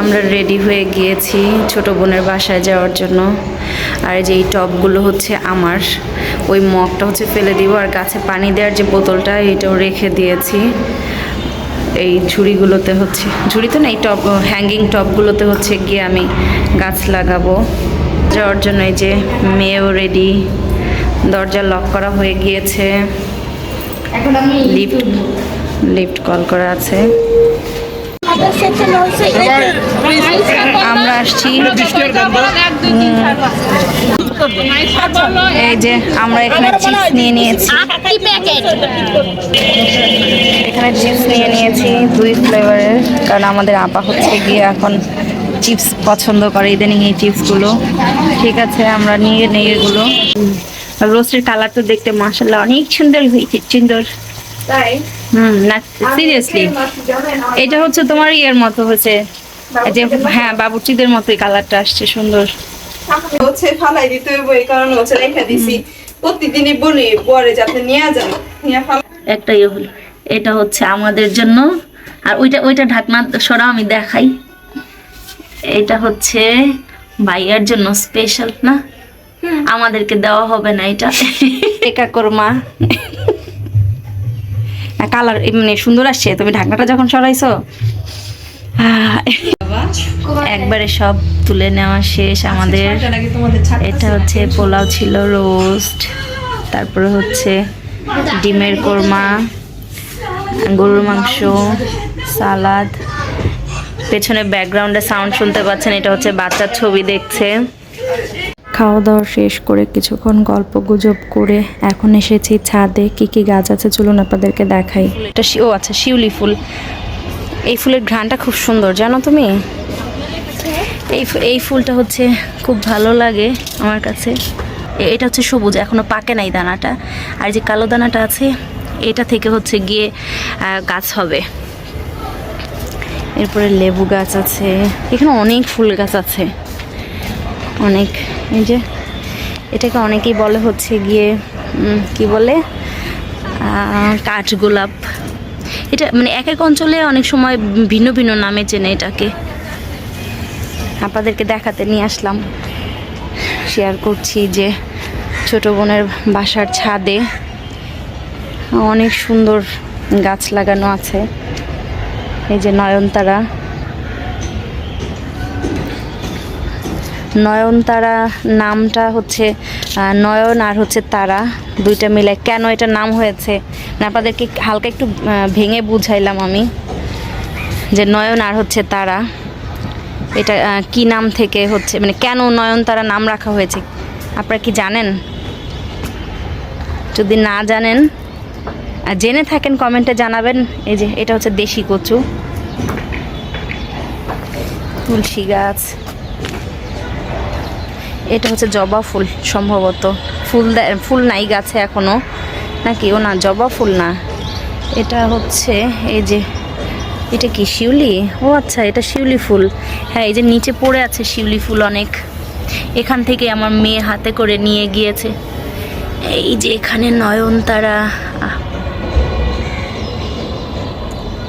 আমরা রেডি হয়ে গিয়েছি ছোট বোনের বাসায় যাওয়ার জন্য। আর এই যে এই টবগুলো হচ্ছে আমার ওই মগটা হচ্ছে ফেলে দিব আর গাছে পানি দেওয়ার যে বোতলটা এটাও রেখে দিয়েছি। এই ঝুড়িগুলোতে হচ্ছে ঝুড়ি তো না এই টব হ্যাঙ্গিং টবগুলোতে হচ্ছে গিয়ে আমি গাছ লাগাবো। যাওয়ার জন্য এই যে মেয়েও রেডি দরজা লক করা হয়ে গিয়েছে। এখন আমি লিফট লিফট কল করা আছে। আমরা আসছি এই যে আমরা এখানে চিপস নিয়ে নিয়েছি। এখানে চিপস নিয়ে নিয়েছি দুই ফ্লেভারের কারণ আমাদের আপা হচ্ছে গিয়ে এখন চিপস পছন্দ করে ইদানিং এই চিপসগুলো ঠিক আছে আমরা নিয়ে নেই এগুলো। রোস্টের কালার তো দেখতে মাসাল্লাহ অনেক সুন্দর হয়েছে সুন্দর। তাই? হুম না সিরিয়াসলি এটা হচ্ছে তোমার ইয়ের মতো হয়েছে। এই যে হ্যাঁ বাবুচিদের মতোই কালারটা আসছে সুন্দর। হচ্ছে ফালাই দিতে হইব এই কারণে হচ্ছে রেখে দিছি। প্রতিদিনই বলি পরে যাতে নিয়ে যান নিয়ে ফালাই। একটা ইয়ে হলো এটা হচ্ছে আমাদের জন্য। আর ওইটা ওইটা ঢাকনা সরা আমি দেখাই। এটা হচ্ছে ভাইয়ার জন্য স্পেশাল না? আমাদেরকে দেওয়া হবে না এটা। একা কর্মা কালার মানে সুন্দর আসছে। তুমি ঢাকনাটা যখন সরাইছো একবারে সব তুলে নেওয়া শেষ আমাদের। এটা হচ্ছে পোলাও ছিল রোস্ট তারপরে হচ্ছে ডিমের কোরমা গরুর মাংস সালাদ। পেছনে ব্যাকগ্রাউন্ডে সাউন্ড শুনতে পাচ্ছেন এটা হচ্ছে বাচ্চার ছবি দেখছে। খাওয়া দাওয়া শেষ করে কিছুক্ষণ গল্প গুজব করে এখন এসেছি ছাদে। কি কি গাছ আছে চলুন আপনাদেরকে দেখাই। এটা ও আচ্ছা শিউলি ফুল। এই ফুলের ঘ্রাণটা খুব সুন্দর, জানো তুমি? এই এই ফুলটা হচ্ছে খুব ভালো লাগে আমার কাছে। এটা হচ্ছে সবুজ এখনও পাকে নাই দানাটা। আর যে কালো দানাটা আছে, এটা থেকে হচ্ছে গিয়ে গাছ হবে। এরপরে লেবু গাছ আছে, এখানে অনেক ফুল গাছ আছে। অনেক, এই যে, এটাকে অনেকেই বলে হচ্ছে গিয়ে কি বলে? কাঠগোলাপ। এটা মানে এক এক অঞ্চলে অনেক সময় ভিন্ন ভিন্ন নামে চেনে এটাকে। আপনাদেরকে দেখাতে নিয়ে আসলাম। শেয়ার করছি যে ছোট বোনের বাসার ছাদে অনেক সুন্দর গাছ লাগানো আছে। এই যে নয়নতারা। নয়নতারা নামটা হচ্ছে নয়ন আর হচ্ছে তারা, দুইটা মিলে। কেন এটা নাম হয়েছে? আপনাদেরকে হালকা একটু ভেঙে বুঝাইলাম আমি, যে নয়ন আর হচ্ছে তারা। এটা কি নাম থেকে হচ্ছে মানে কেন নয়নতারা নাম রাখা হয়েছে? আপনারা কি জানেন? যদি না জানেন আর জেনে থাকেন, কমেন্টে জানাবেন। এই যে, এটা হচ্ছে দেশি কচু। তুলসী গাছ। এটা হচ্ছে জবা ফুল সম্ভবত। ফুল ফুল নাই গাছে এখনও। নাকি? ও না, জবা ফুল না। এটা হচ্ছে এই যে, এটা কি, শিউলি? ও আচ্ছা এটা শিউলি ফুল। হ্যাঁ এই যে নিচে পড়ে আছে শিউলি ফুল অনেক। এখান থেকে আমার মেয়ে হাতে করে নিয়ে গিয়েছে। এই যে এখানে নয়নতারা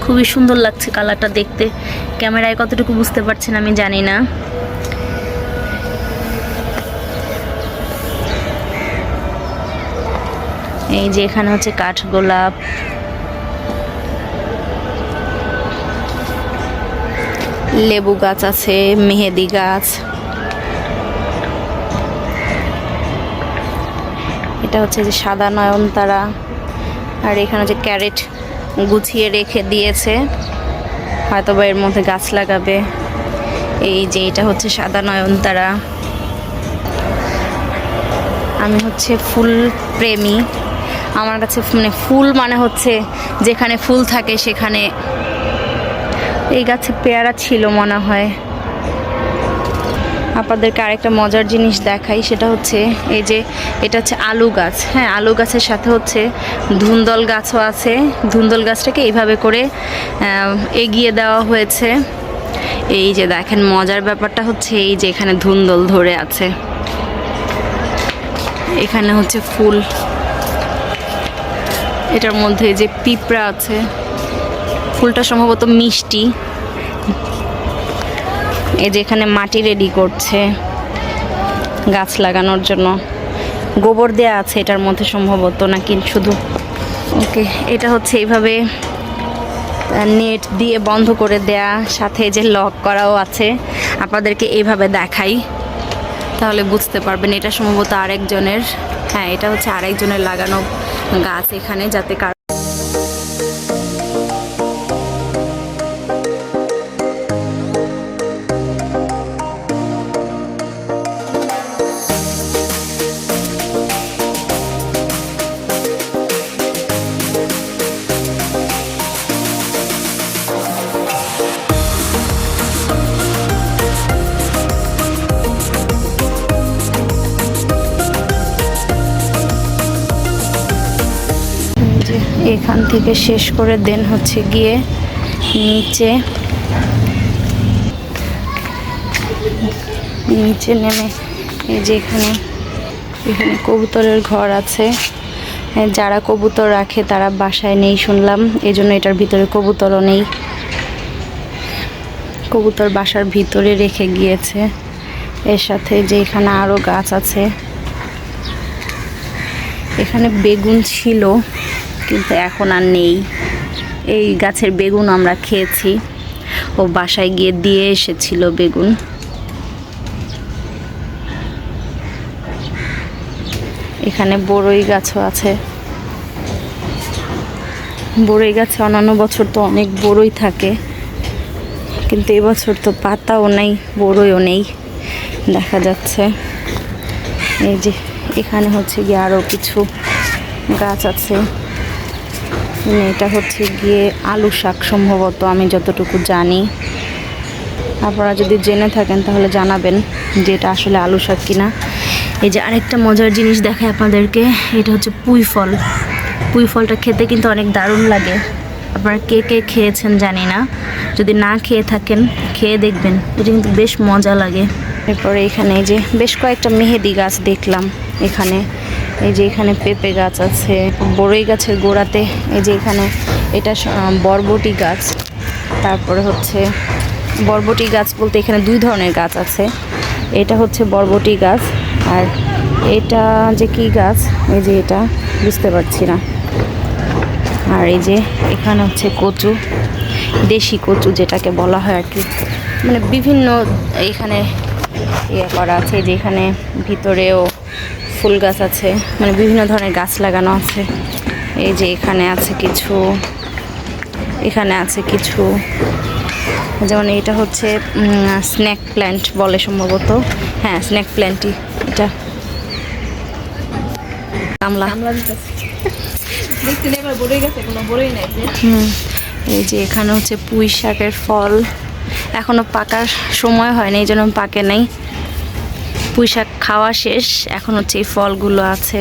খুবই সুন্দর লাগছে কালারটা দেখতে। ক্যামেরায় কতটুকু বুঝতে পারছেন আমি জানি না। এই যে এখানে হচ্ছে কাঠগোলাপ লেবু গাছ আছে, মেহেদি গাছ। এটা হচ্ছে যে সাদা নয়নতারা। আর এখানে যে ক্যারেট গুছিয়ে রেখে দিয়েছে। হয়তো বা এর মধ্যে গাছ লাগাবে। এই যে এটা হচ্ছে সাদা নয়নতারা। আমি হচ্ছে ফুল প্রেমী। আমার কাছে মানে ফুল মানে হচ্ছে যেখানে ফুল থাকে সেখানে এই গাছে পেয়ারা ছিল মনে হয়। আপনাদেরকে আরেকটা মজার জিনিস দেখাই, সেটা হচ্ছে এই যে এটা হচ্ছে আলু গাছ। হ্যাঁ আলু গাছের সাথে হচ্ছে ধুন্দল গাছও আছে। ধুন্দল গাছটাকে এইভাবে করে এগিয়ে দেওয়া হয়েছে। এই যে দেখেন, মজার ব্যাপারটা হচ্ছে এই যে এখানে ধুন্দল ধরে আছে। এখানে হচ্ছে ফুল। এটার মধ্যে যে পিঁপড়া আছে, ফুলটা সম্ভবত মিষ্টি। এই যে এখানে মাটি রেডি করছে গাছ লাগানোর জন্য। গোবর দেয়া আছে এটার মধ্যে সম্ভবত নাকি শুধু। ওকে, এটা হচ্ছে এইভাবে নেট দিয়ে বন্ধ করে দেয়া, সাথে যে লক করাও আছে। আপনাদেরকে এইভাবে দেখাই, তাহলে বুঝতে পারবেন এটা সম্ভবত আরেকজনের হ্যাঁ এটা হচ্ছে আরেকজনের লাগানো গাছ এখানে যাতে এখান থেকে শেষ করে দেন হচ্ছে গিয়ে নিচে। নিচে নেমে এই যে এখানে এখানে কবুতরের ঘর আছে। হ্যাঁ, যারা কবুতর রাখে তারা বাসায় নেই শুনলাম এই জন্য এটার ভিতরে কবুতরও নেই। কবুতর বাসার ভিতরে রেখে গিয়েছে। এর সাথে যে এখানে আরও গাছ আছে। এখানে বেগুন ছিল। কিন্তু এখন আর নেই। এই গাছের বেগুন আমরা খেয়েছি। ও বাসায় গিয়ে দিয়ে এসেছিল বেগুন। এখানে বড়ই গাছও আছে। বড়ই গাছে অন্যান্য বছর তো অনেক বড়ই থাকে। কিন্তু এবছর তো পাতাও নেই, বড়ইও নেই। দেখা যাচ্ছে। এই যে এখানে হচ্ছে গিয়ে আরও কিছু গাছ আছে। এটা হচ্ছে গিয়ে আলু শাক সম্ভবত, আমি যতটুকু জানি। আপনারা যদি জেনে থাকেন, তাহলে জানাবেন যে এটা আসলে আলু শাক কিনা। এই যে আরেকটা মজার জিনিস দেখায় আপনাদেরকে, এটা হচ্ছে পুঁই ফল। পুঁই ফলটা খেতে কিন্তু অনেক দারুণ লাগে। আপনারা কে কে খেয়েছেন জানি না। যদি না খেয়ে থাকেন, খেয়ে দেখবেন, এটা কিন্তু বেশ মজা লাগে। এরপরে এখানে যে বেশ কয়েকটা মেহেদি গাছ দেখলাম এখানে। এই যে এখানে পেঁপে গাছ আছে, বড়ই গাছের গোড়াতে, এই যে এখানে এটা বরবটি গাছ, তারপরে হচ্ছে বরবটি গাছ বলতে এখানে দুই ধরনের গাছ আছে, এটা হচ্ছে বরবটি গাছ আর এটা যে কি গাছ, এই যে এটা, বুঝতে পারছি না। আর এই যে এখানে হচ্ছে কচু, দেশি কচু যেটাকে বলা হয় আর কি মানে বিভিন্ন এখানে ইয়ে করা আছে যে এখানে ভিতরেও ফুল গাছ আছে মানে বিভিন্ন ধরনের গাছ লাগানো আছে। এই যে এখানে আছে কিছু, এখানে আছে কিছু। যেমন এটা হচ্ছে স্ন্যাক প্ল্যান্ট বলে সম্ভবত। হ্যাঁ স্ন্যাক প্ল্যান্টই এটা। এই যে এখানে হচ্ছে পুঁই শাকের ফল। এখনও পাকার সময় হয়নি, এই জন্য পাকে নাই। পুঁই শাক খাওয়া শেষ। এখন হচ্ছে এই ফলগুলো আছে।